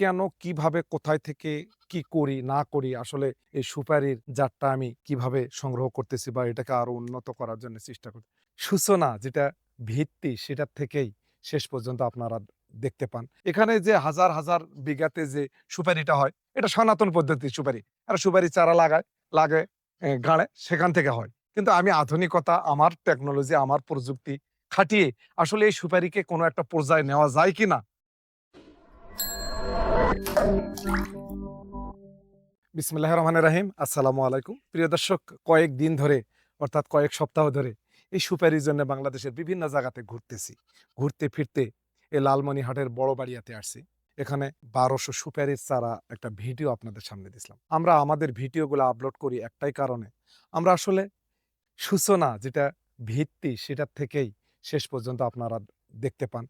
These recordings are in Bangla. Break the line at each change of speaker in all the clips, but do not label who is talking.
কেন, কীভাবে, কোথায় থেকে, কি করি, না করি, আসলে এই সুপারির জাতটা আমি কীভাবে সংগ্রহ করতেছি বা এটাকে আরও উন্নত করার জন্য চেষ্টা করি। সূচনা যেটা ভিত্তি, সেটার থেকেই শেষ পর্যন্ত আপনারা দেখতে পান। এখানে যে হাজার হাজার বিঘাতে যে সুপারিটা হয়, এটা সনাতন পদ্ধতির সুপারি। আর সুপারি চারা লাগায়, লাগে গাড়ে, সেখান থেকে হয়। কিন্তু আমি আধুনিকতা, আমার টেকনোলজি আমার প্রযুক্তি খাটিয়ে আসলে এই সুপারিকে কোনো একটা পর্যায়ে নেওয়া যায় কিনা বিসমিল্লাহ রহমান রাহিম। আসসালামু আলাইকুম। প্রিয় দর্শক, কয়েক দিন ধরে, অর্থাৎ কয়েক সপ্তাহ ধরে, এই সুপারির জন্য বাংলাদেশের বিভিন্ন জায়গাতে ঘুরতেছি। ঘুরতে ফিরতে এই লালমনিহাটের বড় বাড়িয়াতে আসছি। এখানে বারোশো সুপারির চারা একটা ভিডিও আপনাদের সামনে দিছিলাম আমরা আমাদের ভিডিওগুলো আপলোড করি একটাই কারণে। আমরা আসলে সূচনা যেটা ভিত্তি, সেটার থেকেই শেষ পর্যন্ত আপনারা দেখতে পান।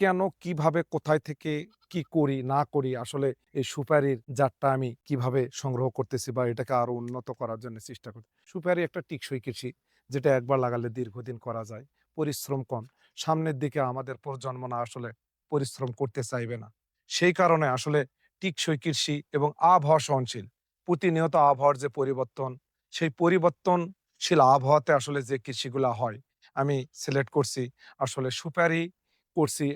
কেন, কীভাবে, কোথায় থেকে কি করি, না করি, আসলে এই সুপারির জাতটা আমি কীভাবে সংগ্রহ করতেছি বা এটাকে আরও উন্নত করার জন্য চেষ্টা করি। সুপারি একটা টিকসই কৃষি, যেটা একবার লাগালে দীর্ঘদিন করা যায়, পরিশ্রম কম। সামনের দিকে আমাদের প্রজন্ম না আসলে পরিশ্রম করতে চাইবে না। সেই কারণে আসলে টিকসই কৃষি এবং আবহাওয়া সহনশীল, প্রতিনিয়ত আবহাওয়ার যে পরিবর্তন, সেই পরিবর্তনশীল আবহাওয়াতে আসলে যে কৃষিগুলা হয়, আমি সিলেক্ট করছি। আসলে সুপারি করছি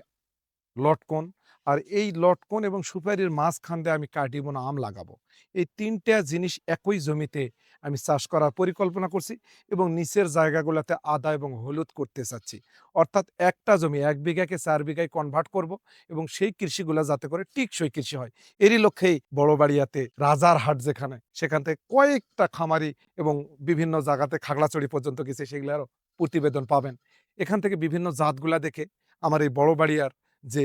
লটকন। আর এই লটকন এবং সুপারির মাঝখান দিয়ে আমি কাটিবন আম লাগাবো। এই তিনটা জিনিস একই জমিতে আমি চাষ করার পরিকল্পনা করছি এবং নিচের জায়গাগুলোতে আদা এবং হলুদ করতে চাচ্ছি। অর্থাৎ একটা জমি এক বিঘাকে চার বিঘায় কনভার্ট করব এবং সেই কৃষিগুলো যাতে করে টিকসই কৃষি হয়। এরই লক্ষ্যেই বড় বাড়িয়াতে রাজার হাট যেখানে, সেখান থেকে কয়েকটা খামারি এবং বিভিন্ন জায়গাতে খাগড়াছড়ি পর্যন্ত গেছে, সেগুলো আরও প্রতিবেদন পাবেন। এখান থেকে বিভিন্ন জাতগুলা দেখে আমার এই বড় বাড়িয়ার যে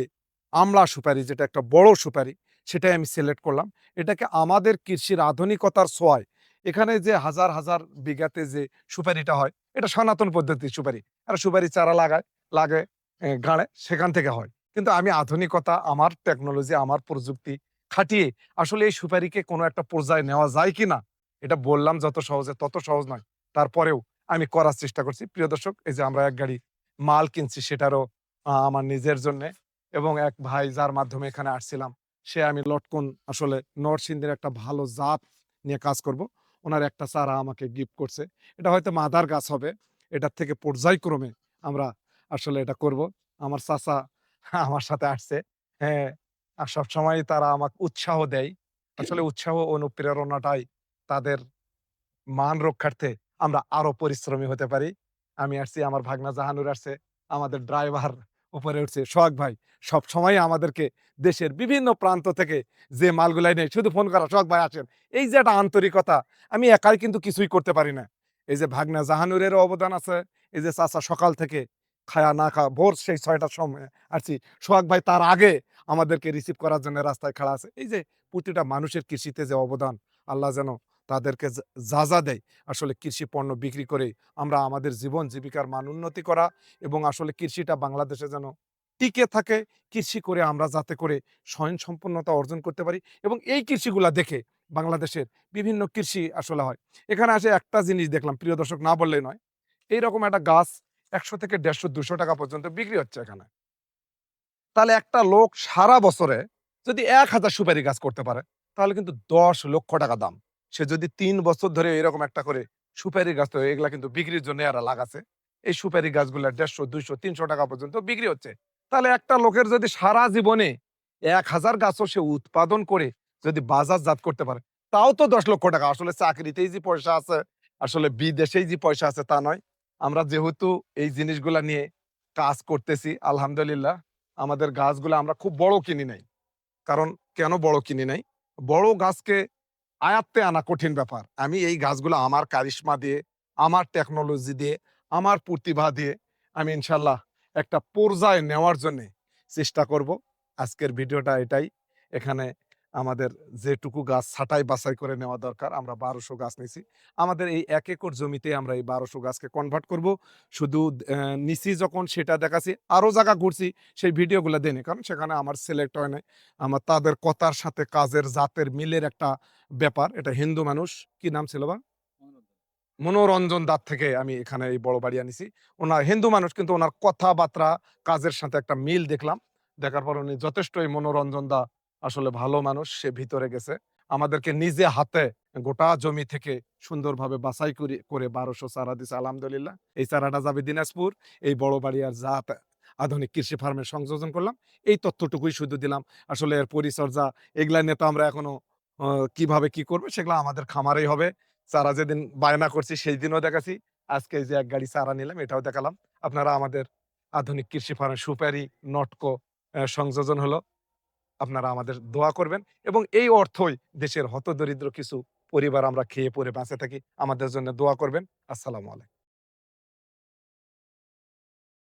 আমলা সুপারি, যেটা একটা বড় সুপারি, সেটাই আমি সিলেক্ট করলাম। এটাকে আমাদের কৃষির আধুনিকতার ছোঁয়ায়, এখানে যে হাজার হাজার বিঘাতে যে সুপারিটা হয়, এটা সনাতন পদ্ধতির সুপারি। আর সুপারি চারা লাগায়, লাগে গাড়ে, সেখান থেকে হয়। কিন্তু আমি আধুনিকতা, আমার টেকনোলজি আমার প্রযুক্তি খাটিয়ে আসলে এই সুপারিকে কোনো একটা পর্যায়ে নেওয়া যায় কিনা, এটা বললাম যত সহজে, তত সহজ নয়। তারপরেও আমি করার চেষ্টা করছি। প্রিয় দর্শক, এই যে আমরা এক গাড়ি মাল কিনছি, সেটারও আমার নিজের জন্য এবং এক ভাই যার মাধ্যমে এখানে আসছিলাম, সে আমি লটকন আসলে নরসিংদীর একটা ভালো জাত নিয়ে কাজ করব। ওনার একটা চারা আমাকে গিফট করছে। এটা হয়তো মাদার গাছ হবে। এটার থেকে পর্যায়ক্রমে আমরা আসলে এটা করব। আমার চাচা আমার সাথে আসছে। হ্যাঁ আর সবসময় তারা আমাকে উৎসাহ দেয়। আসলে উৎসাহ অনুপ্রেরণাটাই তাদের মান রক্ষার্থে আমরা আরও পরিশ্রমী হতে পারি। আমি আসছি, আমার ভাগনা জাহানুর আসছে, আমাদের ড্রাইভার উপরে উঠছে। সোহাগ ভাই, সব সময় আমাদেরকে দেশের বিভিন্ন প্রান্ত থেকে যে মালগুলাই নেই শুধু ফোন করা, সোহাগ ভাই আসেন। এই যে একটা আন্তরিকতা, আমি একাই কিন্তু কিছুই করতে পারি না। এই যে ভাগনা জাহানুরেরও অবদান আছে, এই যে চাচা সকাল থেকে খায়া না খা ভোর সেই ছয়টার সময় আসছি। সোহাগ ভাই তার আগে আমাদেরকে রিসিভ করার জন্য রাস্তায় খাড়া আছে। এই যে প্রতিটা মানুষের কৃষিতে যে অবদান, আল্লাহ যেন তাদেরকে যা- যা দেয়। আসলে কৃষি পণ্য বিক্রি করে আমরা আমাদের জীবন জীবিকার মান উন্নতি করা এবং আসলে কৃষিটা বাংলাদেশে যেন টিকে থাকে, কৃষি করে আমরা যাতে করে স্বয়ং সম্পূর্ণতা অর্জন করতে পারি এবং এই কৃষিগুলা দেখে বাংলাদেশের বিভিন্ন কৃষি আসলে হয়। এখানে আসে একটা জিনিস দেখলাম, প্রিয় দর্শক, না বললে নয়। এইরকম একটা গাছ একশো থেকে দেড়শো, দুশো টাকা পর্যন্ত বিক্রি হচ্ছে এখানে। তাহলে একটা লোক সারা বছরে যদি এক হাজার সুপারি গাছ করতে পারে, তাহলে কিন্তু দশ লক্ষ টাকা দাম। সে যদি তিন বছর ধরে এরকম একটা করে সুপারি গাছ এগুলা কিন্তু বিক্রির জন্য এরা লাগাছে। এই সুপারি গাছগুলা দেড়শো, দুইশো, তিনশো টাকা পর্যন্ত বিক্রি হচ্ছে। তাহলে একটা লোকের যদি সারা জীবনে এক হাজার গাছও সে উৎপাদন করে যদি বাজারজাত করতে পারে, তাও তো দশ লক্ষ টাকা। আসলে চাকরিতেই যে পয়সা আছে, আসলে বিদেশেই যে পয়সা আছে তা নয়। আমরা যেহেতু এই জিনিসগুলা নিয়ে কাজ করতেছি, আলহামদুলিল্লাহ, আমাদের গাছগুলো আমরা খুব বড় কিনি নাই। কারণ কেন বড় কিনি নাই? বড় গাছকে আয়াত্তে আনা কঠিন ব্যাপার। আমি এই গাছগুলো আমার কারিশমা দিয়ে, আমার টেকনোলজি দিয়ে, আমার প্রতিভা দিয়ে আমি ইনশাল্লাহ একটা পর্যায়ে নেওয়ার জন্যে চেষ্টা করব। আজকের ভিডিওটা এটাই। এখানে আমাদের যেটুকু গাছ ছাটাই বাছাই করে নেওয়া দরকার আমরা বারোশো গাছ নিয়েছি আমাদের এই এক একর জমিতে আমরা এই বারোশো গাছকে কনভার্ট করব। শুধু নিছি যখন সেটা দেখাচ্ছি আরও জায়গা ঘুরছি সেই ভিডিওগুলো দেনে কারণ সেখানে আমার সিলেক্ট হয় নাই। আমার তাদের কথার সাথে কাজের জাতের মিলের একটা ব্যাপার এটা হিন্দু মানুষ। কি নাম ছিল বা? মনোরঞ্জন দাঁত থেকে আমি এখানে এই বড় বাড়ি আনিছি। ওনার হিন্দু মানুষ কিন্তু ওনার কথাবার্তা কাজের সাথে একটা মিল দেখলাম। দেখার পর উনি যথেষ্ট এই মনোরঞ্জন দা আসলে ভালো মানুষ, সে ভিতরে গেছে। আমাদেরকে নিজে হাতে গোটা জমি থেকে সুন্দরভাবে বাছাই করে করে বারোশো চারা দিছে, আলহামদুলিল্লাহ। এই চারাটা যাবে দিনাজপুর, এই বড় বাড়িয়ার জাত আধুনিক কৃষি ফার্মে সংযোজন করলাম। এই তথ্যটুকুই শুধু দিলাম। আসলে এর পরিচর্যা এগুলা নিয়ে তো আমরা এখনও কীভাবে কি করবে সেগুলো আমাদের খামারেই হবে। চারা যেদিন বায়না করছি সেই দিনও দেখাছি আজকে যে এক গাড়ি চারা নিলাম, এটাও দেখালাম। আপনারা আমাদের আধুনিক কৃষি ফার্মে সুপারি, নটকো সংযোজন হলো। আপনারা আমাদের দোয়া করবেন এবং এই অর্থই দেশের হতদরিদ্র কিছু পরিবার আমরা খেয়ে পরে বাঁচে থাকি। আমাদের জন্য দোয়া করবেন। আসসালামু আলাইকুম।